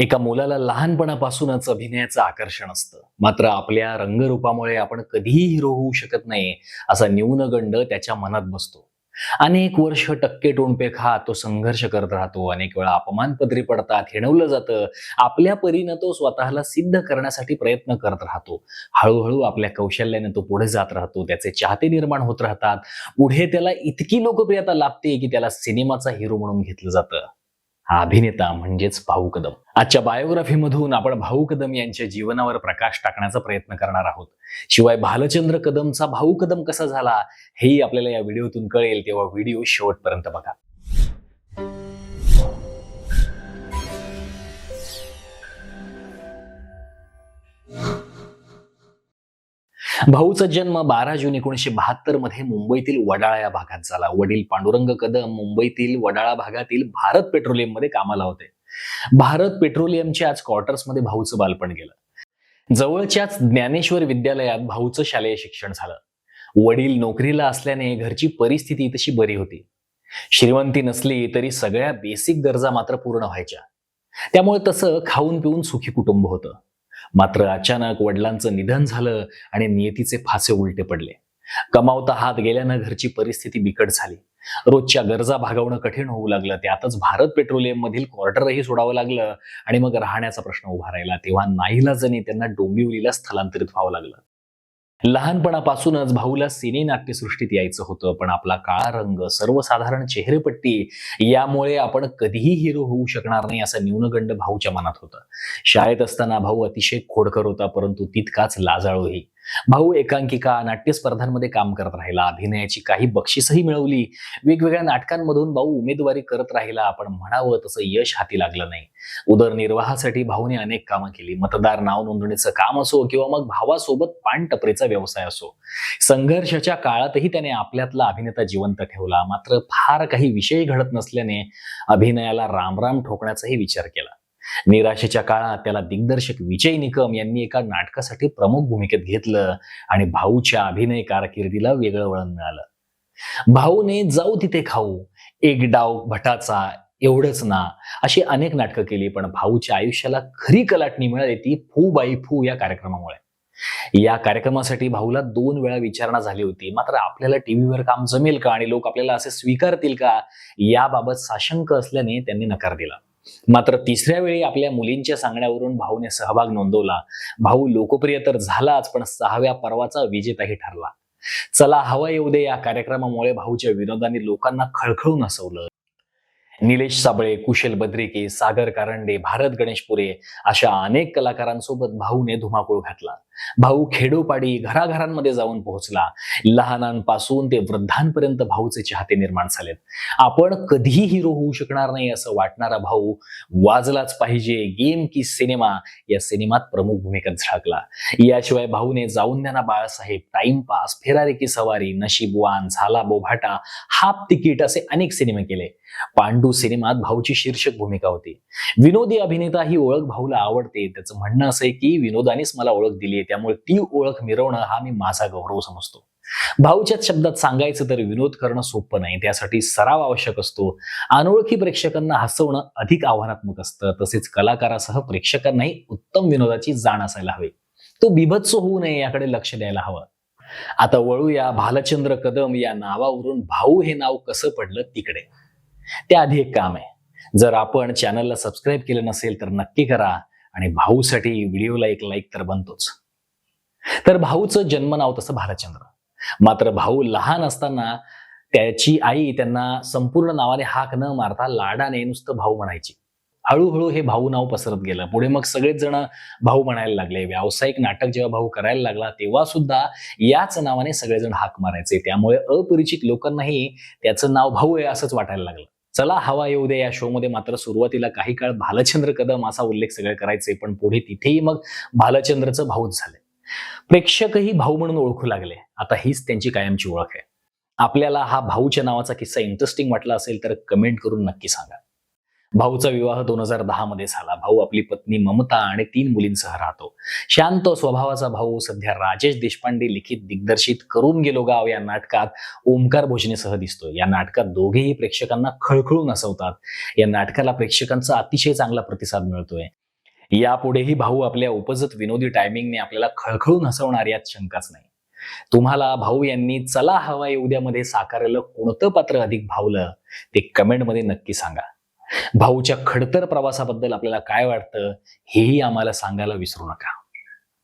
एका मुलाला लहानपणापासूनच अभिनयाचं आकर्षण असतं. मात्र आपल्या रंगरूपामुळे आपण कधीही हिरो होऊ शकत नाही असा न्यूनगंड त्याच्या मनात बसतो. अनेक वर्ष टक्के टोणपे खात तो संघर्ष करत राहतो. अनेक वेळा अपमान पदरी पडतात हिणवलं जातं. आपल्या परीनं तो स्वतःला सिद्ध करण्यासाठी प्रयत्न करत राहतो. हळूहळू आपल्या कौशल्याने तो पुढे जात राहतो. त्याचे चाहते निर्माण होत राहतात. पुढे त्याला इतकी लोकप्रियता लाभते की त्याला सिनेमाचा हिरो म्हणून घेतलं जातं. हा अभिनेता म्हणजेच भाऊ कदम. आजच्या बायोग्राफीमधून आपण भाऊ कदम यांच्या जीवनावर प्रकाश टाकण्याचा प्रयत्न करणार आहोत. शिवाय भालचंद्र कदमचा भाऊ कदम कसा झाला हेही आपल्याला या व्हिडिओतून कळेल तेव्हा व्हिडिओ शेवटपर्यंत बघा. भाऊचा जन्म बारा जून एकोणीशे बहात्तरमध्ये मुंबईतील वडाळा या भागात झाला. वडील पांडुरंग कदम मुंबईतील वडाळा भागातील भारत पेट्रोलियममध्ये कामाला होते. भारत पेट्रोलियमच्या आज क्वार्टर्समध्ये भाऊचं बालपण गेलं. जवळच्याच ज्ञानेश्वर विद्यालयात भाऊचं शालेय शिक्षण झालं. वडील नोकरीला असल्याने घरची परिस्थिती तशी बरी होती. श्रीमंती नसली तरी सगळ्या बेसिक गरजा मात्र पूर्ण व्हायच्या. त्यामुळे तसं खाऊन पिऊन सुखी कुटुंब होतं. मात्र अचानक वडिलांचं निधन झालं आणि नियतीचे फासे उलटे पडले. कमावता हात गेल्यानं घरची परिस्थिती बिकट झाली. रोजच्या गरजा भागवणं कठीण होऊ लागलं. त्यातच भारत पेट्रोलियम मधील क्वार्टरही सोडावं लागलं आणि मग राहण्याचा प्रश्न उभा राहिला. तेव्हा नाईलाजाने त्यांना डोंबिवलीला स्थलांतरित व्हावं लागलं. लहानपणापासूनच भाऊला सिने नाट्यसृष्टीत यायचं होतं पण आपला काळा रंग सर्वसाधारण चेहरेपट्टी यामुळे आपण कधीही हिरो होऊ शकणार नाही असा न्यूनगंड भाऊच्या मनात होता. शाळेत असताना भाऊ अतिशय खोडकर होता परंतु तितकाच लाजाळूही भाऊ एकांकिका नाट्य स्पर्धांमध्ये काम करत राहिला. अभिनयाची काही बक्षिसही मिळवली. वेगवेगळ्या नाटकांमधून भाऊ उमेदवारी करत राहिला. आपण म्हणावं तसं यश हाती लागलं नाही. उदरनिर्वाहासाठी भाऊने अनेक कामं केली. मतदार नाव नोंदणीचं काम असो किंवा मग भावासोबत पानटपरीचा व्यवसाय असो. संघर्षाच्या काळातही त्याने आपल्यातला अभिनेता जिवंत ठेवला. मात्र फार काही विषय घडत नसल्याने अभिनयाला रामराम ठोकण्याचाही विचार केला. निराशेच्या काळात त्याला दिग्दर्शक विजय निकम यांनी एका नाटकासाठी प्रमुख भूमिकेत घेतलं आणि भाऊच्या अभिनय कारकिर्दीला वेगळं वळण मिळालं. भाऊने जाऊ तिथे खाऊ एक डाव भटाचा एवढंच ना अशी अनेक नाटकं केली पण भाऊच्या आयुष्याला खरी कलाटणी मिळाली ती फू बाई फू या कार्यक्रमामुळे. या कार्यक्रमासाठी भाऊला दोन वेळा विचारणा झाली होती. मात्र आपल्याला टीव्हीवर काम जमेल का आणि लोक आपल्याला असे स्वीकारतील का? याबाबत साशंक असल्याने त्यांनी नकार दिला. मात्र तिसऱ्या वेळी आपल्या मुलींच्या सांगण्यावरून भाऊने सहभाग नोंदवला. भाऊ लोकप्रिय तर झालाच पण सहाव्या पर्वाचा विजेताही ठरला. चला हवा येऊ दे या कार्यक्रमामुळे भाऊच्या विनोदाने लोकांना खळखळून हसवलं. निलेश साबळे कुशल बद्रिके सागर कारंडे भारत गणेशपुरे अशा अनेक कलाकारांसोबत भाऊने धुमाकूळ घातला. भाऊ खेडोपाडी घराघरांमध्ये जाऊन पोहोचला. लहानांपासून ते वृद्धांपर्यंत भाऊचे चाहते निर्माण झालेत. आपण कधीही हिरो होऊ शकणार नाही असं वाटणारा भाऊ वाजलाच पाहिजे. गेम की सिनेमा या सिनेमात प्रमुख भूमिकेत झळकला. याशिवाय भाऊने जाऊन द्या ना बाळासाहेब टाइमपास फेरारे की सवारी नशीबवान झाला बोभाटा हाफ तिकीट असे अनेक सिनेमे केले. पांडू सिनेमात भाऊची शीर्षक भूमिका होती. विनोदी अभिनेता ही ओळख भाऊला आवडते. त्याचं म्हणणं असं आहे की विनोदानेच मला ओळख दिली त्यामुळे ती ओळख मिरवणं हा मी माझा गौरव समजतो. भाऊच्याच शब्दात सांगायचं तर विनोद करणं सोपं नाही त्यासाठी सराव आवश्यक असतो. अनोळखी प्रेक्षकांना हसवणं अधिक आव्हानात्मक असतं तसेच कलाकारासह प्रेक्षकांनाही उत्तम विनोदाची जाण असायला हवी. तो बिभत्स होऊ नये याकडे लक्ष द्यायला हवं. आता वळूया भालचंद्र कदम या नावावरून भाऊ हे नाव कसं पडलं तिकडे. त्याआधी एक काम आहे. जर आपण चॅनलला सबस्क्राईब केलं नसेल तर नक्की करा आणि भाऊसाठी व्हिडिओला एक लाईक तर बनतोच. तर भाऊचं जन्म नाव तसं भालचंद्र मात्र भाऊ लहान असताना त्याची आई त्यांना संपूर्ण नावाने हाक न मारता लाडाने नुसतं भाऊ म्हणायची. हळूहळू हे भाऊ नाव पसरत गेलं. पुढे मग सगळेच जण भाऊ म्हणायला लागले. व्यावसायिक नाटक जेव्हा भाऊ करायला लागला तेव्हा सुद्धा याच नावाने सगळेजण हाक मारायचे. त्यामुळे अपरिचित लोकांनाही त्याचं नाव भाऊ आहे असंच वाटायला लागलं. चला हवा येऊ दे या शो मध्ये मात्र सुरुवातीला काही काळ भालचंद्र कदम असा उल्लेख सगळे करायचे पण पुढे तिथेही मग भालचंद्रचं भाऊच झाले. प्रेक्षकही भाऊ म्हणून ओळखू लागले. आता हीच त्यांची कायमची ओळख आहे. आपल्याला हा भाऊच्या नावाचा किस्सा इंटरेस्टिंग वाटला असेल तर कमेंट करून नक्की सांगा. भाऊचा विवाह दोन हजार दहा मध्ये झाला. भाऊ आपली पत्नी ममता आणि तीन मुलींसह राहतो. शांत स्वभावाचा भाऊ सध्या राजेश देशपांडे लिखित दिग्दर्शित करून गेलो गाव या नाटकात ओमकार भोजनेसह दिसतोय. या नाटकात दोघेही प्रेक्षकांना खळखळून हसवतात. या नाटकाला प्रेक्षकांचा अतिशय चांगला प्रतिसाद मिळतोय. यापुढेही भाऊ आपल्या उपजत विनोदी टायमिंगने आपल्याला खळखळून हसवणार यात शंकाच नाही. तुम्हाला भाऊ यांनी चला हवा उद्यामध्ये साकारलेलं कोणतं पात्र अधिक भावलं ते कमेंटमध्ये नक्की सांगा. भाऊच्या खडतर प्रवासाबद्दल आपल्याला काय वाटतं हेही आम्हाला सांगायला विसरू नका.